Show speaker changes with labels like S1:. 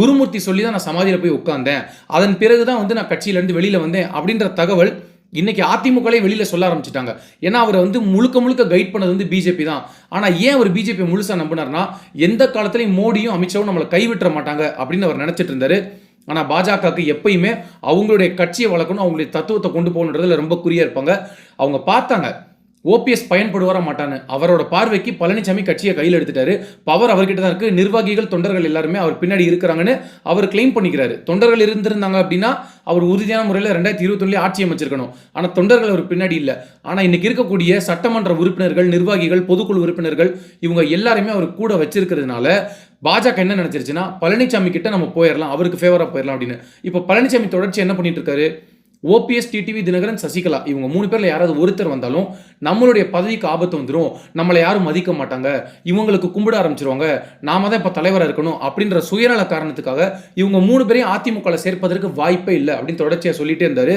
S1: குருமூர்த்தி சொல்லி தான் நான் சமாதியில் போய் உட்கார்ந்தேன். அதன் பிறகு தான் வந்து நான் கட்சியிலேருந்து வெளியில் வந்தேன் அப்படின்ற தகவல் இன்னைக்கு அதிமுகலே வெளியில் சொல்ல ஆரம்பிச்சிட்டாங்க. ஏன்னா அவரை வந்து முழுக்க முழுக்க கைட் பண்ணது வந்து பிஜேபி தான். ஆனால் ஏன் அவர் பிஜேபி முழுசாக நம்பினார்னா எந்த காலத்துலையும் மோடியும் அமித்ஷாவும் நம்மளை கைவிட்டுற மாட்டாங்க அப்படின்னு அவர் நினச்சிட்டு இருந்தாரு. ஆனால் பாஜகவுக்கு எப்பயுமே அவங்களுடைய கட்சியை வளர்க்கணும் அவங்களுடைய தத்துவத்தை கொண்டு போகணுன்றதுல ரொம்ப குறியாக இருப்பாங்க. அவங்க பார்த்தாங்க. ஓபிஎஸ் பயன்படுவார மாட்டான்னு. அவரோட பார்வைக்கு பழனிசாமி கட்சியை கையில் எடுத்துட்டாரு. பவர் அவர்கிட்ட தான் இருக்கு. நிர்வாகிகள் தொண்டர்கள் எல்லாருமே அவர் பின்னாடி இருக்கிறாங்கன்னு அவர் கிளைம் பண்ணிக்கிறாரு. தொண்டர்கள் இருந்திருந்தாங்க அப்படின்னா அவர் உறுதியான முறையில் ரெண்டாயிரத்தி இருபத்தொன்னுலேயே ஆட்சி அமைச்சிருக்கணும். ஆனால் தொண்டர்கள் அவர் பின்னாடி இல்லை. ஆனால் இன்னைக்கு இருக்கக்கூடிய சட்டமன்ற உறுப்பினர்கள் நிர்வாகிகள் பொதுக்குழு உறுப்பினர்கள் இவங்க எல்லாருமே அவர் கூட வச்சிருக்கிறதுனால பாஜக என்ன நினைச்சிருச்சுன்னா பழனிசாமி கிட்ட நம்ம போயிடலாம் அவருக்கு ஃபேவராக போயிடலாம் அப்படின்னு. இப்போ பழனிசாமி தொடர்ச்சி என்ன பண்ணிட்டு இருக்காரு? ஓபிஎஸ் டிடிவி தினகரன் சசிகலா இவங்க மூணு பேரில் யாராவது ஒருத்தர் வந்தாலும் நம்மளுடைய பதவிக்கு ஆபத்து வந்துடும் நம்மளை யாரும் மதிக்க மாட்டாங்க. இவங்களுக்கு கும்பிட ஆரம்பிச்சிருவாங்க. நாம தான் இப்போ தலைவராக இருக்கணும் அப்படின்ற சுயநல காரணத்துக்காக இவங்க மூணு பேரையும் அதிமுகவில் சேர்ப்பதற்கு வாய்ப்பே இல்லை அப்படின்னு தொடர்ச்சியாக சொல்லிட்டே இருந்தார்.